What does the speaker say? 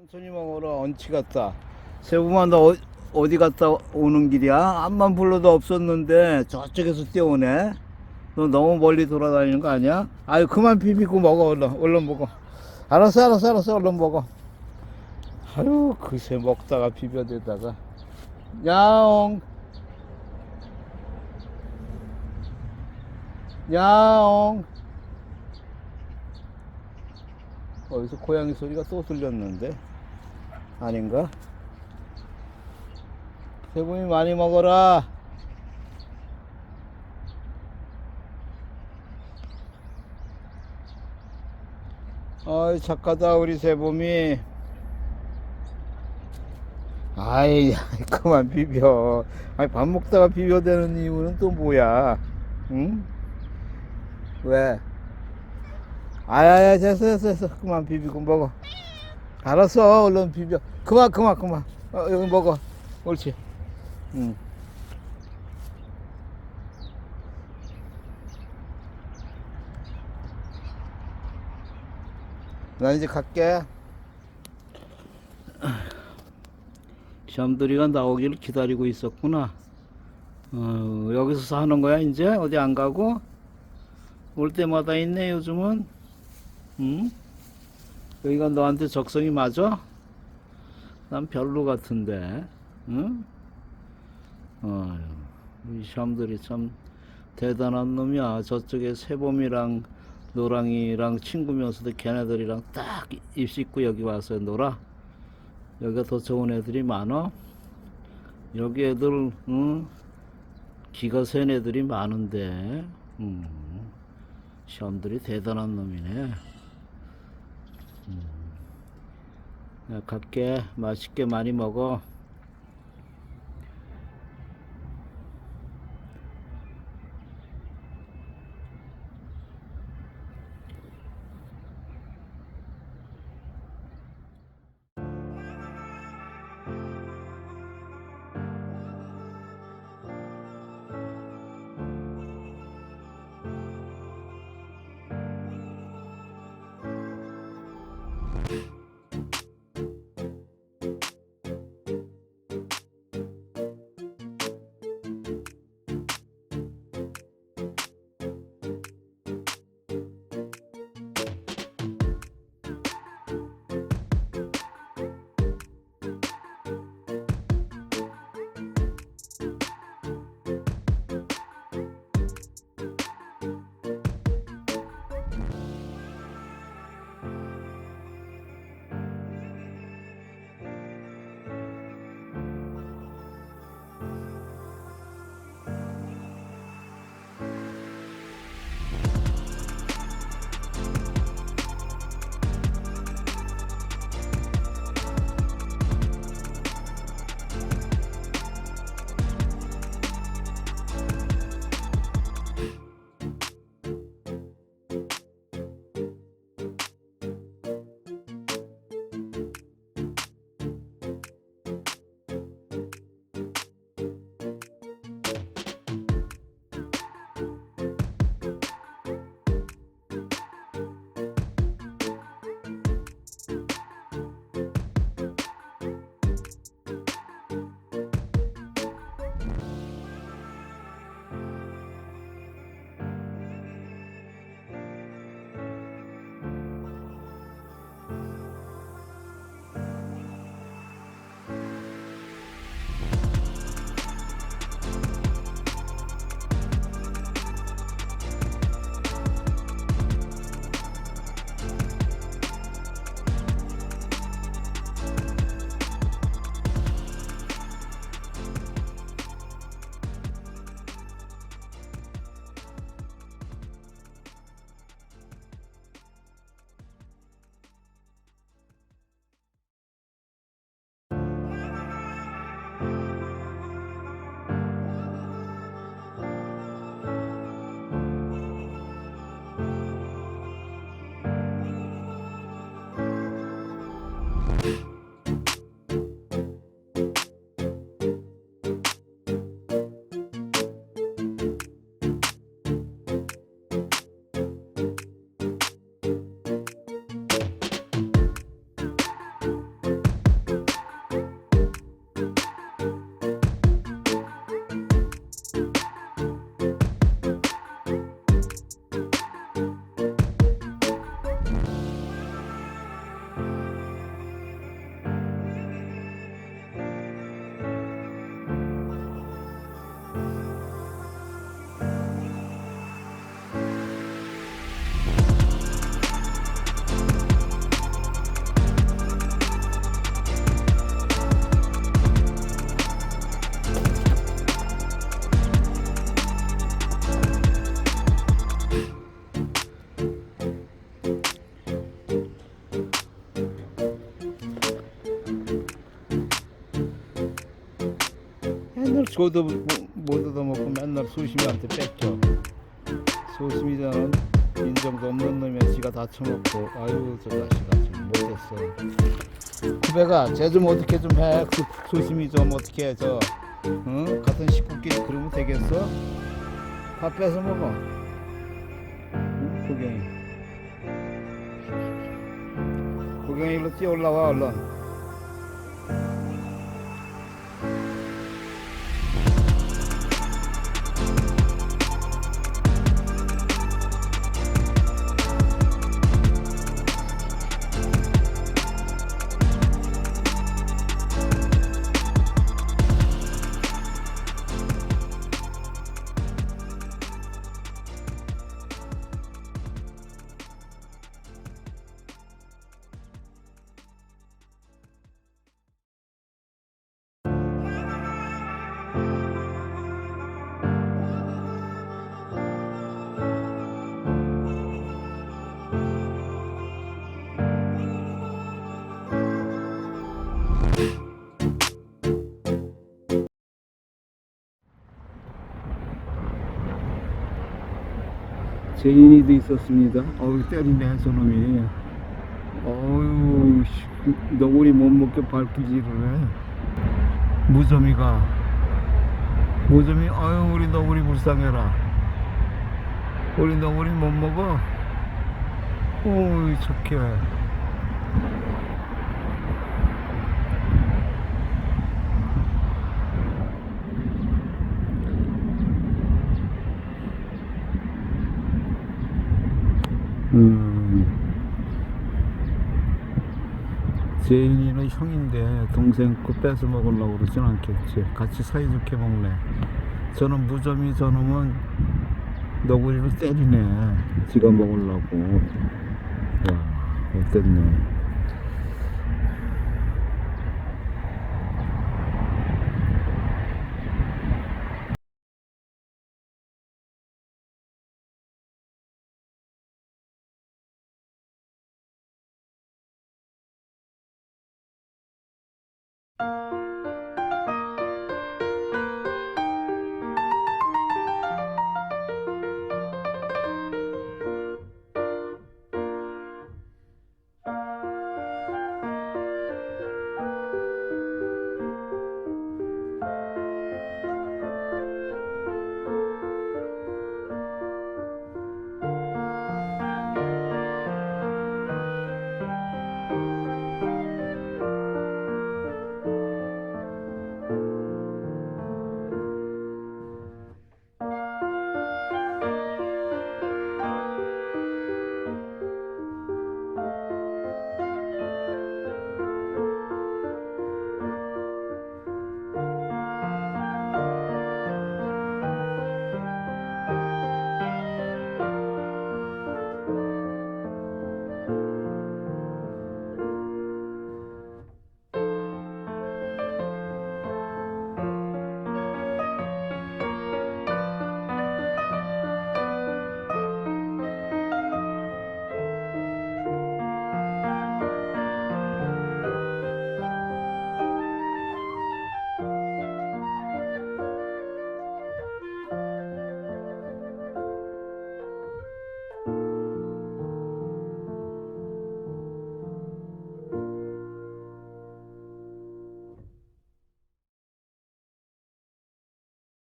천천히 먹어라 얹치 갔다. 세부만 너 어, 어디 갔다 오는 길이야? 앞만 불러도 없었는데 저쪽에서 뛰어오네. 너 너무 멀리 돌아다니는 거 아니야? 아유 그만 비비고 먹어 얼른. 얼른 먹어. 알았어 알았어 알았어. 얼른 먹어. 아유 그새 먹다가 비벼대다가. 야옹. 야옹. 어디서 고양이 소리가 또 들렸는데 아닌가? 세범이 많이 먹어라 아이 착하다 우리 세범이 아이 그만 비벼 아니 밥 먹다가 비벼대는 이유는 또 뭐야 응? 왜? 아야야 됐어 됐어 됐어 그만 비비고 먹어 알았어 얼른 비벼. 그만 그만 그만. 어, 여기 먹어. 옳지. 응. 나 이제 갈게. 시험들이가 나오기를 기다리고 있었구나. 어, 여기서 사는 거야 이제? 어디 안 가고? 올 때마다 있네 요즘은? 응? 여기가 너한테 적성이 맞아? 난 별로 같은데 응? 어휴, 이 시험들이 참 대단한 놈이야 저쪽에 세범이랑 노랑이랑 친구면서도 걔네들이랑 딱 입 씻고 여기 와서 놀아 여기가 더 좋은 애들이 많어 여기 애들 응? 기가 센 애들이 많은데 음. 시험들이 대단한 놈이네. 음. 야, 갈게. 맛있게 많이 먹어. 줘도 못, 못 얻어먹고 맨날 소심이한테 뺏겨. 소심이자는 인정도 없는 놈이 지가 다 처먹고. 아유 저 자식아 좀 못했어. 쿠베가 쟤 좀 어떻게 좀해? 그 소심이 좀 어떻게 저 응? 같은 식구끼리 그러면 되겠어? 밥 뺏어 먹어. 응? 고경이 고경이 일로 뛰어 올라와 얼른 제인이도 있었습니다. 어우 때리네 저놈이. 어유 너구리 못 먹게 발기질을 해. 무좀이가 무좀이 어유 우리 너구리 불쌍해라. 우리 너구리 못 먹어. 어이 착해. 음. 제인이는 형인데 동생 거 뺏어 먹으려고 그러진 않겠지. 같이 사이좋게 먹네. 저는 무점이 저놈은 너구리를 때리네. 지가 먹으려고. 와, 어땠네.